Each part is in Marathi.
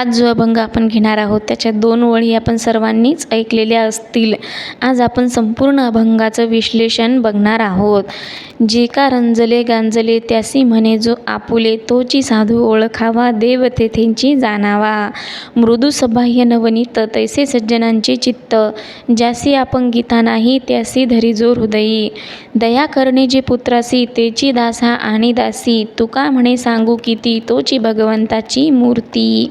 आज जो अभंग आपण घेणार आहोत त्याच्या दोन ओळी आपण सर्वांनीच ऐकलेल्या असतील. आज आपण संपूर्ण अभंगाचं विश्लेषण बघणार आहोत. जे का रंजले गांजले त्यासी म्हणे जो आपुले तोची साधू ओळखावा देव तेथेंची जाणावा. मृदू सबाह्य नवनीत तैसे सज्जनांचे चित्त. ज्यासी आपण गीता नाही त्यासी धरी जो हृदयी. दया करणे जे पुत्रासी तेची दासा आणि दासी. तुका म्हणे सांगू किती तोची भगवंताची मूर्ती.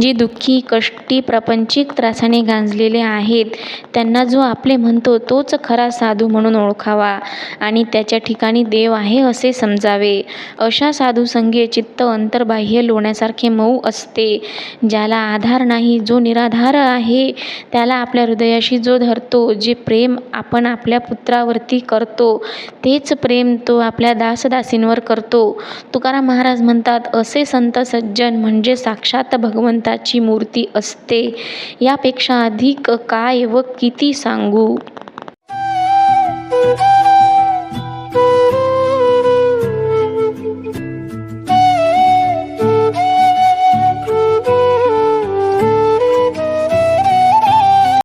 जे दुःखी कष्टी प्रापंचिक त्रासाने गांजलेले आहेत त्यांना जो आपले म्हणतो तोच खरा साधू म्हणून ओळखावा आणि त्याच्या ठिकाणी देव आहे असे समजावे. अशा साधूसंगे चित्त अंतर्बाह्य लोण्यासारखे मऊ असते. ज्याला आधार नाही जो निराधार आहे त्याला आपल्या हृदयाशी जो धरतो जे प्रेम आपण आपल्या पुत्रावरती करतो तेच प्रेम तो आपल्या दासदासींवर करतो. तुकाराम महाराज म्हणतात असे संत सज्जन म्हणजे साक्षात भगवंत भगवंताची मूर्ती असते. यापेक्षा अधिक काय व किती सांगू?